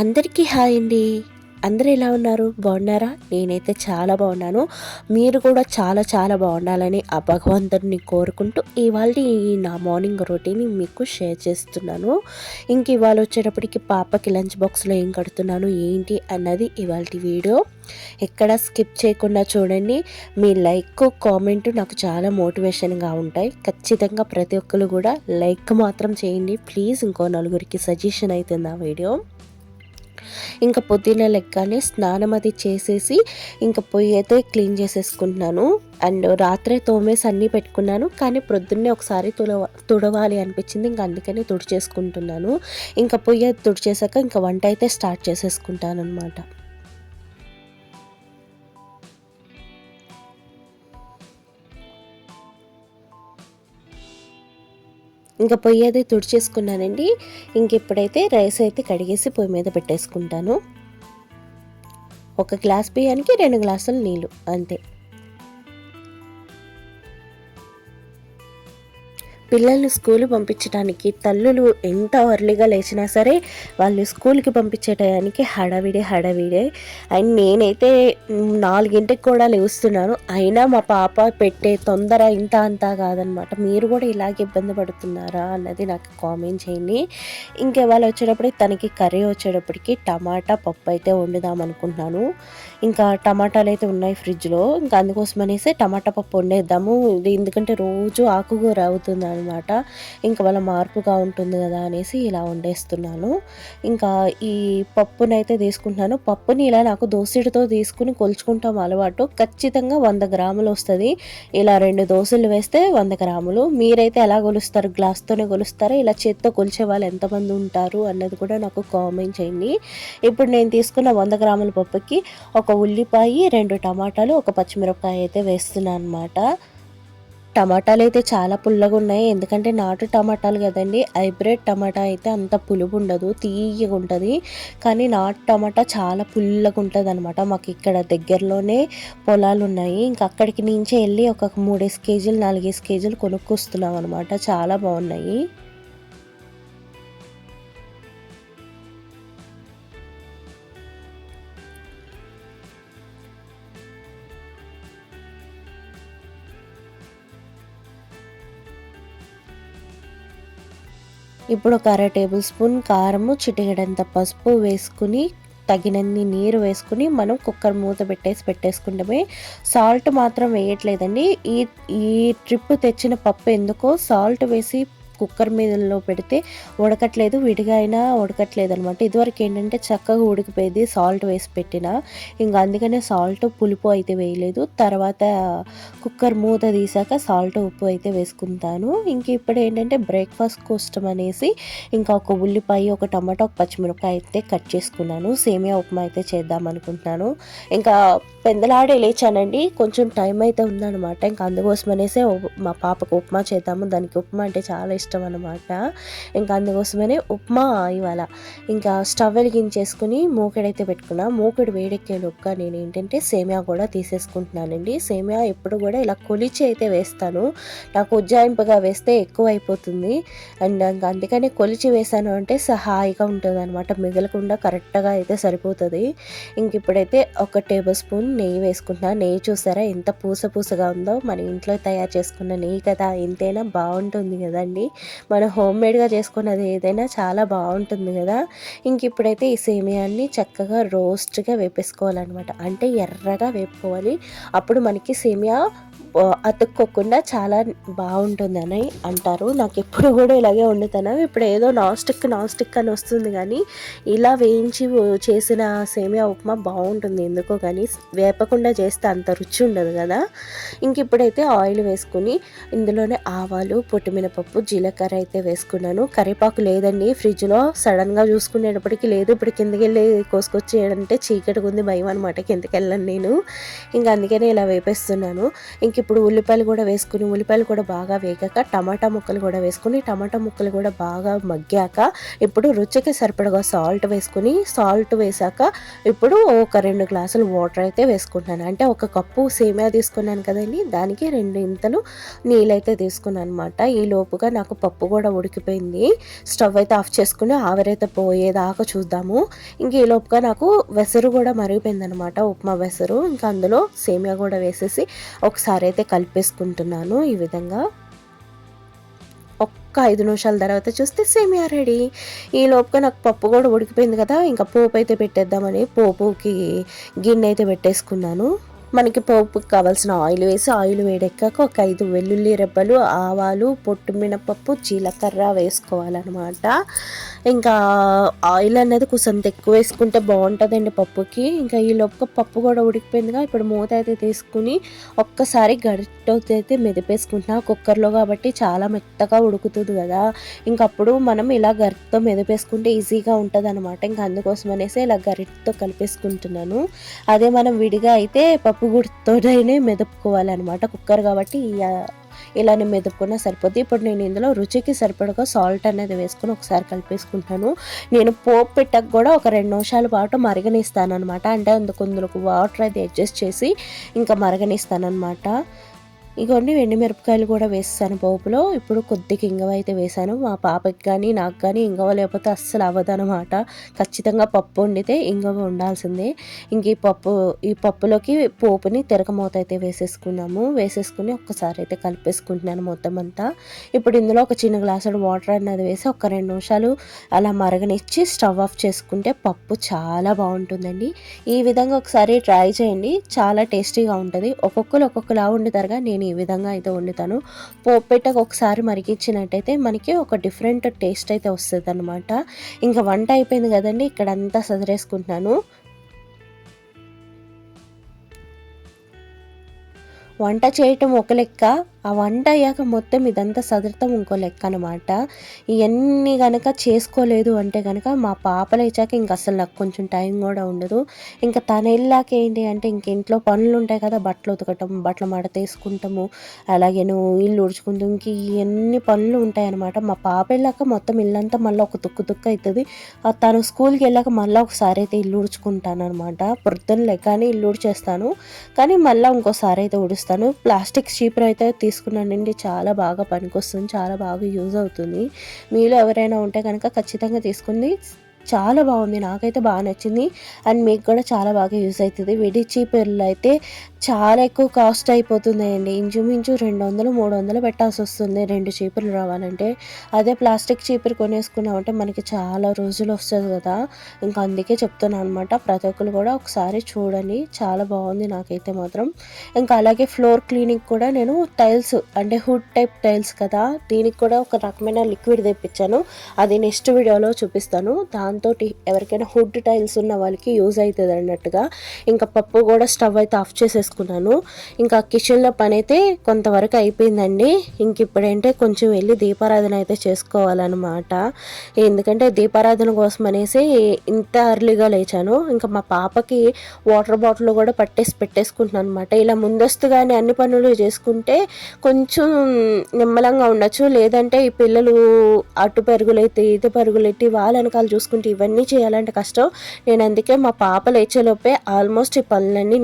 అందరికీ హాయ్ అండి. అందరూ ఎలా ఉన్నారు? బాగున్నారా? నేనైతే చాలా బాగున్నాను. మీరు కూడా చాలా చాలా బాగుండాలని ఆ భగవంతుడిని కోరుకుంటూ ఇవాళ ఈ నా మార్నింగ్ రొటీన్ మీకు షేర్ చేస్తున్నాను. ఇంక ఇవాళ వచ్చేటప్పటికి పాపకి లంచ్ బాక్స్లో ఏం కడుతున్నాను ఏంటి అన్నది ఇవాళ వీడియో. ఎక్కడ స్కిప్ చేయకుండా చూడండి. మీ లైక్ కామెంట్ నాకు చాలా మోటివేషన్గా ఉంటాయి. ఖచ్చితంగా ప్రతి ఒక్కరు కూడా లైక్ మాత్రం చేయండి. ప్లీజ్ ఇంకో నలుగురికి సజెషన్ అవుతుంది ఆ వీడియో. ఇంకా పొద్దున్న లెక్కనే స్నానం అది చేసేసి ఇంకా పొయ్యి అయితే క్లీన్ చేసేసుకుంటున్నాను. అండ్ రాత్రే తోమేసి అన్నీ పెట్టుకున్నాను. కానీ ప్రొద్దున్నే ఒకసారి తుడవ తుడవాలి అనిపించింది. ఇంకా అందుకని తుడిచేసుకుంటున్నాను. ఇంకా పొయ్యి తుడిచేసాక ఇంకా వంట అయితే స్టార్ట్ చేసేసుకుంటాను అనమాట ఇంకా పొయ్యి అది తుడిచేసుకున్నానండి. ఇంక ఇప్పుడైతే రైస్ అయితే కడిగేసి పొయ్యి మీద పెట్టేసుకుంటాను. ఒక గ్లాస్ బియ్యానికి రెండు గ్లాసులు నీళ్ళు అంతే. పిల్లల్ని స్కూల్ పంపించడానికి తల్లులు ఎంత అర్లీగా లేచినా సరే వాళ్ళు స్కూల్కి పంపించే టయానికి హడావిడే హడావిడే. అండ్ నేనైతే నాలుగింటికి కూడా లేస్తున్నాను. అయినా మా పాప పెట్టే తొందర ఇంత అంతా కాదనమాట. మీరు కూడా ఇలాగే ఇబ్బంది పడుతున్నారా అన్నది నాకు కామెంట్ చేయండి. ఇంకెవాళ వచ్చేటప్పటికి తనకి కర్రీ వచ్చేటప్పటికి టమాటా పప్పు అయితే వండుదాం అనుకుంటున్నాను. ఇంకా టమాటాలు అయితే ఉన్నాయి ఫ్రిడ్జ్లో. ఇంకా అందుకోసం అనేసి టమాటా పప్పు వండేద్దాము. ఇది ఎందుకంటే రోజు ఆకుకూర అవుతుంది అనమాట ఇంకా వాళ్ళ మార్పుగా ఉంటుంది కదా అనేసి ఇలా వండేస్తున్నాను. ఇంకా ఈ పప్పునైతే తీసుకుంటున్నాను. పప్పుని ఇలా నాకు దోసెడితో తీసుకుని కొలుచుకుంటాం అలవాటు. ఖచ్చితంగా వంద గ్రాములు వస్తుంది. ఇలా రెండు దోశలు వేస్తే వంద గ్రాములు. మీరైతే ఎలా కొలుస్తారు? గ్లాస్తోనే కొలుస్తారా? ఇలా చేత్తో కొలిచే వాళ్ళు ఎంతమంది ఉంటారు అన్నది కూడా నాకు కామెంట్ చేయండి. ఇప్పుడు నేను తీసుకున్న వంద గ్రాముల పప్పుకి ఒక ఉల్లిపాయ రెండు టమాటాలు ఒక పచ్చిమిరపకాయ అయితే వేస్తున్నాను అనమాట టమాటాలు అయితే చాలా పుల్లగా ఉన్నాయి ఎందుకంటే నాటు టమాటాలు కదండి హైబ్రిడ్ టమాటా అయితే అంత పులుపు ఉండదు తీయగా ఉంటుంది కానీ నాటు టమాటా చాలా పుల్లగా ఉంటుంది అనమాట మాకు ఇక్కడ దగ్గరలోనే పొలాలు ఉన్నాయి ఇంకా అక్కడికి నుంచి వెళ్ళి ఒక మూడేసి కేజీలు నాలుగేసి కేజీలు కొనుక్కొస్తున్నాం అనమాట చాలా బాగున్నాయి. ఇప్పుడు ఒక అర టేబుల్ స్పూన్ కారము చిటికెడంత పసుపు వేసుకుని తగినన్ని నీరు వేసుకుని మనం కుక్కర్ మూత పెట్టేసి పెట్టేసుకుంటామే. సాల్ట్ మాత్రం వేయట్లేదండి. ఈ ఈ ట్రిప్ తెచ్చిన పప్పు ఎందుకో సాల్ట్ వేసి కుక్కర్ మీదలో పెడితే ఉడకట్లేదు విడిగా అయినా ఉడకట్లేదు అనమాట ఇదివరకు ఏంటంటే చక్కగా ఉడికిపోయేది సాల్ట్ వేసి పెట్టిన. ఇంకా అందుకనే సాల్ట్ పులుపు అయితే వేయలేదు. తర్వాత కుక్కర్ మూత తీసాక సాల్ట్ ఉప్పు అయితే వేసుకుంటాను. ఇంక ఇప్పుడు ఏంటంటే బ్రేక్ఫాస్ట్ కోసం అనేసి ఇంకా ఒక ఉల్లిపాయ ఒక టమాటో ఒక పచ్చిమిరపకాయ అయితే కట్ చేసుకున్నాను. సేమియా ఉప్మా అయితే చేద్దాం అనుకుంటున్నాను. ఇంకా పెందలాడే లేచానండి. కొంచెం టైం అయితే ఉందన్నమాట. ఇంకా అందుకోసం అనేసి మా పాపకు ఉప్మా చేద్దాము. దానికి ఉప్మా అంటే చాలా ఇష్టం. ఇష్టం అనమాట ఇంకా అందుకోసమనే ఉప్మా ఇవాళ. ఇంకా స్టవ్ వెలిగించేసుకుని మూకెడైతే పెట్టుకున్నా. మూకెడు వేడెక్కేలోపుగా నేను ఏంటంటే సేమియా కూడా తీసేసుకుంటున్నానండి. సేమియా ఎప్పుడు కూడా ఇలా కొలిచి అయితే వేస్తాను. నాకు ఉజ్జాయింపుగా వేస్తే ఎక్కువ అయిపోతుంది అండ్ ఇంకా అందుకనే కొలిచి వేసాను అంటే సహాయిగా ఉంటుంది అనమాట మిగలకుండా కరెక్ట్గా అయితే సరిపోతుంది. ఇంక ఇప్పుడైతే ఒక టేబుల్ స్పూన్ నెయ్యి వేసుకుంటున్నా. నెయ్యి చూసారా ఎంత పూస పూసగా ఉందో. మన ఇంట్లో తయారు చేసుకున్న నెయ్యి కదా. ఎంతైనా బాగుంటుంది కదండి. మనం హోమ్ మేడ్గా చేసుకున్నది ఏదైనా చాలా బాగుంటుంది కదా. ఇంక ఇప్పుడైతే ఈ సేమియాన్ని చక్కగా రోస్ట్గా వేపేసుకోవాలన్నమాట. అంటే ఎర్రగా వేపుకోవాలి. అప్పుడు మనకి సేమియా అతుక్కోకుండా చాలా బాగుంటుందని అంటారు. నాకు ఎప్పుడు కూడా ఇలాగే వండుతాను. ఇప్పుడు ఏదో నాస్టిక్ నాస్టిక్ అని వస్తుంది కానీ ఇలా వేయించి చేసిన సేమియా ఉప్మా బాగుంటుంది ఎందుకో కానీ వేపకుండా చేస్తే అంత రుచి ఉండదు కదా. ఇంక ఇప్పుడైతే ఆయిల్ వేసుకుని ఇందులోనే ఆవాలు పొట్టిమినపప్పు జీలకర్ర అయితే వేసుకున్నాను. కరివేపాకు లేదండి. ఫ్రిడ్జ్లో సడన్గా చూసుకునేటప్పటికి లేదు. ఇప్పుడు కిందకి వెళ్ళి కోసుకొచ్చేయాలంటే చీకటిగా ఉంది భయం అనమాట కిందకి వెళ్ళను నేను. ఇంకా అందుకనే ఇలా వేపేస్తున్నాను. ఇంక ఇప్పుడు ఉల్లిపాయలు కూడా వేసుకుని ఉల్లిపాయలు కూడా బాగా వేగాక టమాటా ముక్కలు కూడా వేసుకుని టమాటా ముక్కలు కూడా బాగా మగ్గాక ఇప్పుడు రుచికి సరిపడగా సాల్ట్ వేసుకుని సాల్ట్ వేసాక ఇప్పుడు ఒక రెండు గ్లాసులు వాటర్ అయితే వేసుకుంటున్నాను. అంటే ఒక కప్పు సేమియా తీసుకున్నాను కదండి దానికి రెండు ఇంతలు నీళ్ళైతే తీసుకున్నాను అనమాట ఈ లోపుగా నాకు పప్పు కూడా ఉడికిపోయింది. స్టవ్ అయితే ఆఫ్ చేసుకుని ఆవిరైతే పోయేదాకా చూద్దాము. ఇంక ఈ లోపుగా నాకు వెసరు కూడా మరిగిపోయింది అనమాట ఉప్మా వెసరు. ఇంకా అందులో సేమియా కూడా వేసేసి ఒకసారి అయితే కలిపేసుకుంటున్నాను ఈ విధంగా. ఒక్క ఐదు నిమిషాల తర్వాత చూస్తే సేమియా రెడీ. ఈ లోపుగా నాకు పప్పు కూడా ఉడికిపోయింది కదా ఇంకా పోపు అయితే పెట్టేద్దామని పోపుకి గిన్నె అయితే పెట్టేసుకున్నాను. మనకి పోపుకి కావాల్సిన ఆయిల్ వేసి ఆయిల్ వేడెక్కాక ఒక ఐదు వెల్లుల్లి రెబ్బలు ఆవాలు పొట్టు మినపప్పు జీలకర్ర వేసుకోవాలన్నమాట. ఇంకా ఆయిల్ అనేది కొంచెం ఎక్కువ వేసుకుంటే బాగుంటుందండి పప్పుకి. ఇంకా ఈ లోపు పప్పు కూడా ఉడికిపోయిందిగా. ఇప్పుడు మూత అయితే తీసుకుని ఒక్కసారి గరిటతో అయితే మెదిపేసుకుంటున్నా. కుక్కర్లో కాబట్టి చాలా మెత్తగా ఉడుకుతుంది కదా. ఇంకప్పుడు మనం ఇలా గరిటతో మెదిపేసుకుంటే ఈజీగా ఉంటుంది అనమాట ఇంకా అందుకోసం అనేసి ఇలా గరిటతో కలిపేసుకుంటున్నాను. అదే మనం విడిగా అయితే పప్పు పప్పుగుడితోనే మెదుపుకోవాలన్నమాట కుక్కర్ కాబట్టి ఇలానే మెదుపుకున్నా సరిపోద్ది. ఇప్పుడు నేను ఇందులో రుచికి సరిపడగా సాల్ట్ అనేది వేసుకొని ఒకసారి కలిపేసుకుంటాను. నేను పోపు పెట్టక కూడా ఒక రెండు నిమిషాల పాటు మరగనిస్తాను అనమాట అంటే అందుకు ఇందులో వాటర్ అది అడ్జస్ట్ చేసి ఇంకా మరగనిస్తాను అనమాట ఇగోండి మిరపకాయలు కూడా వేస్తాను పోపులో. ఇప్పుడు కొద్దిగా ఇంగవ అయితే వేసాను మా పాపకి కానీ నాకు కానీ ఇంగవ లేకపోతే అస్సలు అవ్వదు అనమాట ఖచ్చితంగా పప్పు వండితే ఇంగవ ఉండాల్సిందే ఇంక ఈ పప్పు ఈ పప్పులోకి పోపుని తిరగమూత అయితే వేసేసుకున్నాము వేసేసుకుని ఒక్కసారి అయితే కలిపేసుకుంటున్నాను మొత్తం అంతా. ఇప్పుడు ఇందులో ఒక చిన్న గ్లాసుడు వాటర్ అన్నది వేసి ఒక రెండు నిమిషాలు అలా మరగనిచ్చి స్టవ్ ఆఫ్ చేసుకుంటే పప్పు చాలా బాగుంటుందండి. ఈ విధంగా ఒకసారి ట్రై చేయండి. చాలా టేస్టీగా ఉంటుంది. ఒక్కొక్కరు ఒక్కొక్కలా వండుతారుగా నేను ఈ విధంగా అయితే వండుతాను. పోపేటకు ఒకసారి మరిగించినట్టయితే మనకి ఒక డిఫరెంట్ టేస్ట్ అయితే వస్తుంది అనమాట ఇంకా వంట అయిపోయింది కదండి ఇక్కడ అంతా సదిరేసుకుంటున్నాను. వంట చేయటం ఒక లెక్క ఆ వంట అయ్యాక మొత్తం ఇదంతా సదరతం ఇంకో లెక్క అనమాట ఇవన్నీ కనుక చేసుకోలేదు అంటే కనుక మా పాపలు ఇచ్చాక ఇంక అసలు నాకు కొంచెం టైం కూడా ఉండదు. ఇంకా తన వెళ్ళాక ఏంటి అంటే ఇంక ఇంట్లో పనులు ఉంటాయి కదా బట్టలు ఉతకటం బట్టలు మడ తీసుకుంటాము అలాగే నువ్వు ఇల్లు ఉడుచుకుంటాం ఇంక ఇవన్నీ పనులు ఉంటాయి అనమాట మా పాప వెళ్ళాక మొత్తం ఇల్లంతా మళ్ళీ ఒక తుక్కు తుక్కు అవుతుంది తను స్కూల్కి వెళ్ళాక మళ్ళీ ఒకసారి అయితే ఇల్లు ఉడుచుకుంటాను అనమాట పొద్దున్న లెక్కనే ఇల్లు ఉడిచేస్తాను కానీ మళ్ళీ ఇంకోసారి అయితే ఉడుస్తాను. ప్లాస్టిక్ చీపర్ అయితే తీసుకున్నానండి చాలా బాగా పనికొస్తుంది చాలా బాగా యూజ్ అవుతుంది. మీలో ఎవరైనా ఉంటే కనుక ఖచ్చితంగా తీసుకుని చాలా బాగుంది. నాకైతే బాగా నచ్చింది. అండ్ మీకు కూడా చాలా బాగా యూస్ అవుతుంది. విడి చీపుర్లు అయితే చాలా ఎక్కువ కాస్ట్ అయిపోతుందండి. ఇంచుమించు రెండు వందలు మూడు వందలు పెట్టాల్సి వస్తుంది రెండు చీపులు రావాలంటే. అదే ప్లాస్టిక్ చీపురు కొనేసుకున్నామంటే మనకి చాలా రోజులు వస్తుంది కదా. ఇంకా అందుకే చెప్తున్నాను అనమాట ప్రతి ఒక్కరు కూడా ఒకసారి చూడండి. చాలా బాగుంది నాకైతే మాత్రం. ఇంకా అలాగే ఫ్లోర్ క్లీనింగ్ కూడా నేను టైల్స్ అంటే హుడ్ టైప్ టైల్స్ కదా. దీనికి కూడా ఒక రకమైన లిక్విడ్ తెప్పించాను. అది నెక్స్ట్ వీడియోలో చూపిస్తాను. దాని దాంతో ఎవరికైనా హుడ్ టైల్స్ ఉన్న వాళ్ళకి యూజ్ అవుతుంది అన్నట్టుగా. ఇంకా పప్పు కూడా స్టవ్ అయితే ఆఫ్ చేసేసుకున్నాను. ఇంకా కిచెన్లో పని అయితే కొంతవరకు అయిపోయిందండి. ఇంక ఇప్పుడంటే కొంచెం వెళ్ళి దీపారాధన అయితే చేసుకోవాలన్నమాట. ఎందుకంటే దీపారాధన కోసం అనేసి ఇంత అర్లీగా లేచాను. ఇంకా మా పాపకి వాటర్ బాటిల్ కూడా పట్టేసి పెట్టేసుకుంటున్నాను అనమాట ఇలా ముందస్తుగానే అన్ని పనులు చేసుకుంటే కొంచెం నిమ్మలంగా ఉండొచ్చు. లేదంటే ఈ పిల్లలు అటు పరుగులైతే ఇది పరుగులెట్టి వాళ్ళ వెనకాల చూసుకుంటే ఇవన్నీ చేయాలంటే కష్టం. నేను అందుకే మా పాప లేచేలోపే ఆల్మోస్ట్ ఈ పనులన్నీ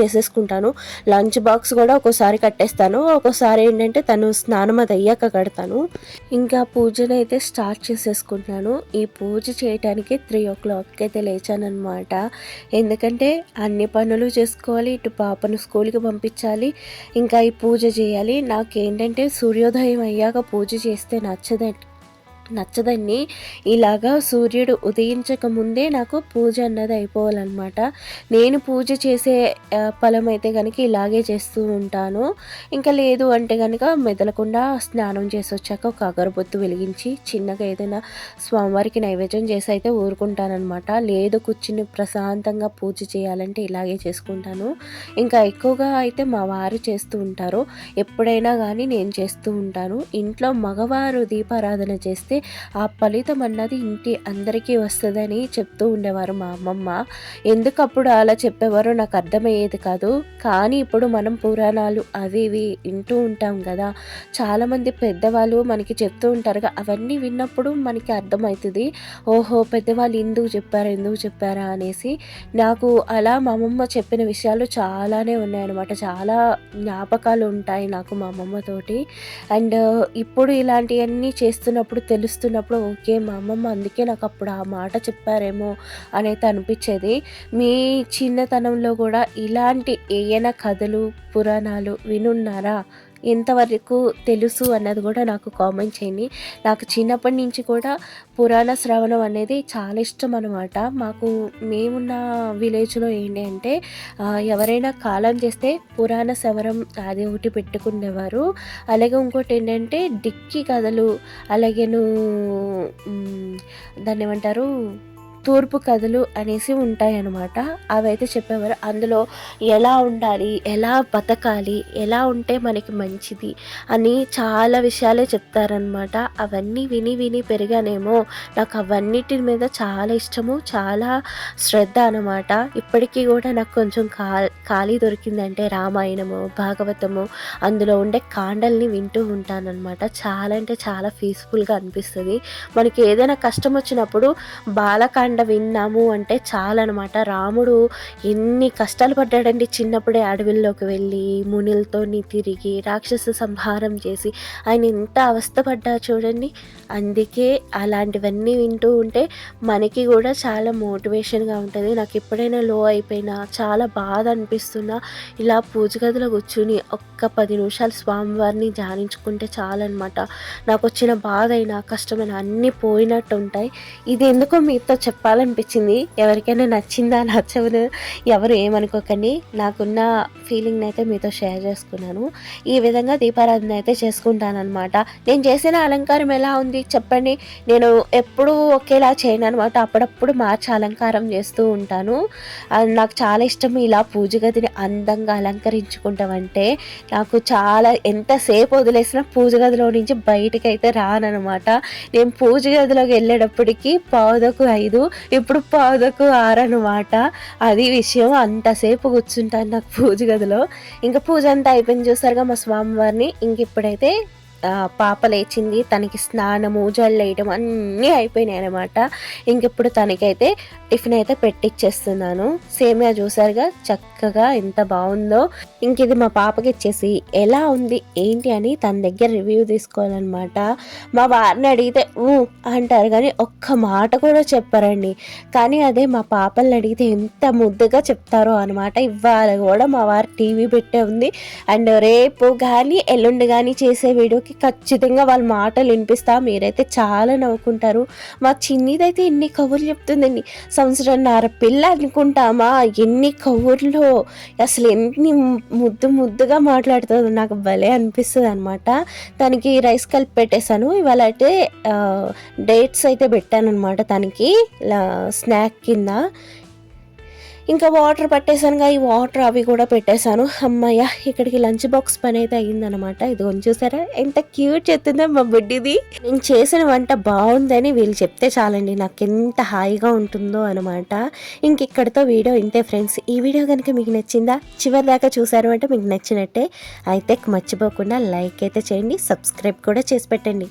చేసేసుకుంటాను. లంచ్ బాక్స్ కూడా ఒక్కోసారి కట్టేస్తాను. ఒక్కోసారి ఏంటంటే తను స్నానం అది అయ్యాక కడతాను. ఇంకా పూజను అయితే స్టార్ట్ చేసేసుకుంటున్నాను. ఈ పూజ చేయటానికి త్రీ ఓ క్లాక్కి అయితే లేచానమాట ఎందుకంటే అన్ని పనులు చేసుకోవాలి ఇటు పాపను స్కూల్కి పంపించాలి ఇంకా ఈ పూజ చేయాలి. నాకేంటంటే సూర్యోదయం అయ్యాక పూజ చేస్తే నచ్చదండి. నచ్చదండి. ఇలాగా సూర్యుడు ఉదయించక ముందే నాకు పూజ అన్నది అయిపోవాలన్నమాట. నేను పూజ చేసే ఫలం అయితే కనుక ఇలాగే చేస్తూ ఉంటాను. ఇంకా లేదు అంటే కనుక మెదలకుండా స్నానం చేసి వచ్చాక ఒక అగరబొత్తు వెలిగించి చిన్నగా ఏదైనా స్వామివారికి నైవేద్యం చేసి అయితే ఊరుకుంటానమాట లేదు కూర్చుని ప్రశాంతంగా పూజ చేయాలంటే ఇలాగే చేసుకుంటాను. ఇంకా ఎక్కువగా అయితే మా వారు చేస్తూ ఉంటారు. ఎప్పుడైనా కానీ నేను చేస్తూ ఉంటాను. ఇంట్లో మగవారు దీపారాధన చేస్తే ఆ ఫలితం అన్నది ఇంటి అందరికీ వస్తుందని చెప్తూ ఉండేవారు మా అమ్మమ్మ. ఎందుకు అప్పుడు అలా చెప్పేవారో నాకు అర్థమయ్యేది కాదు. కానీ ఇప్పుడు మనం పురాణాలు అవి ఇవి వింటూ ఉంటాం కదా. చాలామంది పెద్దవాళ్ళు మనకి చెప్తూ ఉంటారుగా అవన్నీ విన్నప్పుడు మనకి అర్థమవుతుంది. ఓహో పెద్దవాళ్ళు ఎందుకు చెప్పారా ఎందుకు చెప్పారా అనేసి. నాకు అలా మా అమ్మమ్మ చెప్పిన విషయాలు చాలానే ఉన్నాయన్నమాట. చాలా జ్ఞాపకాలు ఉంటాయి నాకు మా అమ్మమ్మతోటి అండ్ ఇప్పుడు ఇలాంటివన్నీ చేస్తున్నప్పుడు తెలుస్తున్నప్పుడు ఓకే మా అమ్మమ్మ అందుకే నాకు అప్పుడు ఆ మాట చెప్పారేమో అనేది అనిపించేది. మీ చిన్నతనంలో కూడా ఇలాంటి ఏయైనా కథలు పురాణాలు వినున్నారా? ఎంతవరకు తెలుసు అన్నది కూడా నాకు కామెంట్ చేయండి. నాకు చిన్నప్పటి నుంచి కూడా పురాణ శ్రవణం అనేది చాలా ఇష్టం అనమాట మాకు మేమున్న విలేజ్లో ఏంటి అంటే ఎవరైనా కాలం చేస్తే పురాణ శవరం అది ఒకటి పెట్టుకునేవారు. అలాగే ఇంకోటి ఏంటంటే డిక్కి కథలు అలాగేను దాన్ని ఏమంటారు? తూర్పు కథలు అనేసి ఉంటాయన్నమాట. అవైతే చెప్పేవారు. అందులో ఎలా ఉండాలి ఎలా బతకాలి ఎలా ఉంటే మనకి మంచిది అని చాలా విషయాలే చెప్తారనమాట అవన్నీ విని విని పెరిగానేమో నాకు అవన్నిటి మీద చాలా ఇష్టము చాలా శ్రద్ధ అనమాట ఇప్పటికీ కూడా నాకు కొంచెం కా ఖాళీ దొరికిందంటే రామాయణము భాగవతము అందులో ఉండే కాండల్ని వింటూ ఉంటానన్నమాట. చాలా అంటే చాలా పీస్ఫుల్గా అనిపిస్తుంది. మనకి ఏదైనా కష్టం వచ్చినప్పుడు బాలకాండ విన్నాము అంటే చాలన్నమాట రాముడు ఎన్ని కష్టాలు పడ్డాడండి చిన్నప్పుడే అడవిల్లోకి వెళ్ళి మునిలతో తిరిగి రాక్షస సంహారం చేసి. ఆయన ఎంత అవస్థపడ్డా చూడండి. అందుకే అలాంటివన్నీ వింటూ ఉంటే మనకి కూడా చాలా మోటివేషన్గా ఉంటుంది. నాకు ఎప్పుడైనా లో అయిపోయినా చాలా బాధ అనిపిస్తున్నా ఇలా పూజ గదిలో కూర్చుని ఒక్క పది నిమిషాలు స్వామివారిని ధ్యానించుకుంటే చాలన్నమాట నాకు వచ్చిన బాధ అయినా కష్టమైన అన్నీ పోయినట్టు ఉంటాయి ఇది ఎందుకో మీతో చెప్ చెప్పాలనిపించింది. ఎవరికైనా నచ్చిందా నచ్చదు ఎవరు ఏమనుకోకండి. నాకున్న ఫీలింగ్ని అయితే మీతో షేర్ చేసుకున్నాను. ఈ విధంగా దీపారాధన అయితే చేసుకుంటాను అనమాట నేను చేసిన అలంకారం ఎలా ఉంది చెప్పండి. నేను ఎప్పుడూ ఒకేలా చేయను అనమాట అప్పుడప్పుడు మార్చి అలంకారం చేస్తూ ఉంటాను. నాకు చాలా ఇష్టం ఇలా పూజ గదిని అందంగా అలంకరించుకుంటామంటే. నాకు చాలా ఎంతసేపు వదిలేసినా పూజ గదిలో నుంచి బయటకైతే అయితే రానమాట నేను పూజ గదిలోకి వెళ్ళేటప్పటికి పావుదకు ఐదు ఇప్పుడు పొదకు ఆరనమాట అది విషయం అంతసేపు కూర్చుంటాను నాకు పూజ గదిలో. ఇంకా పూజ అంతా అయిపోయింది చూసారుగా మా స్వామివారిని. ఇంక ఇప్పుడైతే పాప లేచింది తనకి స్నానము జల్లేయడం అన్నీ అయిపోయినాయి అనమాట ఇంకెప్పుడు తనకైతే టిఫిన్ అయితే పెట్టిచ్చేస్తున్నాను. సేమియా చూసారుగా చక్కగా ఎంత బాగుందో. ఇంక ఇది మా పాపకి ఇచ్చేసి ఎలా ఉంది? ఏంటి? అని తన దగ్గర రివ్యూ తీసుకోవాలన్నమాట. మా వారిని అడిగితే అంటారు కానీ ఒక్క మాట కూడా చెప్పారండి. కానీ అదే మా పాపల్ని అడిగితే ఎంత ముద్దుగా చెప్తారో అనమాట ఇవాళ కూడా మా వారు టీవీ పెట్టే ఉంది. అండ్ రేపు కానీ ఎల్లుండి కానీ చేసే వీడియో వాళ్ళకి ఖచ్చితంగా వాళ్ళ మాటలు వినిపిస్తా మీరైతే చాలా నవ్వుకుంటారు. మా చిన్నిదైతే ఎన్ని కబుర్లు చెప్తుందండి. సంవత్సరంన్నర పిల్ల అనుకుంటామా ఎన్ని కబుర్లు అసలు ఎన్ని ముద్దు ముద్దుగా మాట్లాడుతుందో నాకు భలే అనిపిస్తుంది అనమాట తనకి రైస్ కలిపి పెట్టేశాను ఇవాళ అయితే డేట్స్ అయితే పెట్టాను అనమాట తనకి స్నాక్ కింద. ఇంకా వాటర్ పట్టేశానుగా ఈ వాటర్ అవి కూడా పెట్టేశాను. అమ్మయ్య ఇక్కడికి లంచ్ బాక్స్ పని అయితే అయ్యిందనమాట ఇది చూసారా? ఎంత క్యూట్ చెప్తుందో మా బుడ్డిది. నేను చేసిన వంట బాగుందని వీళ్ళు చెప్తే చాలండి. నాకు ఎంత హాయిగా ఉంటుందో అనమాట ఇంక ఇక్కడితో వీడియో ఇంతే ఫ్రెండ్స్ ఈ వీడియో కనుక మీకు నచ్చిందా? చివరి దాకా చూసారు అంటే మీకు నచ్చినట్టే. అయితే మర్చిపోకుండా లైక్ అయితే చేయండి సబ్స్క్రైబ్ కూడా చేసి పెట్టండి.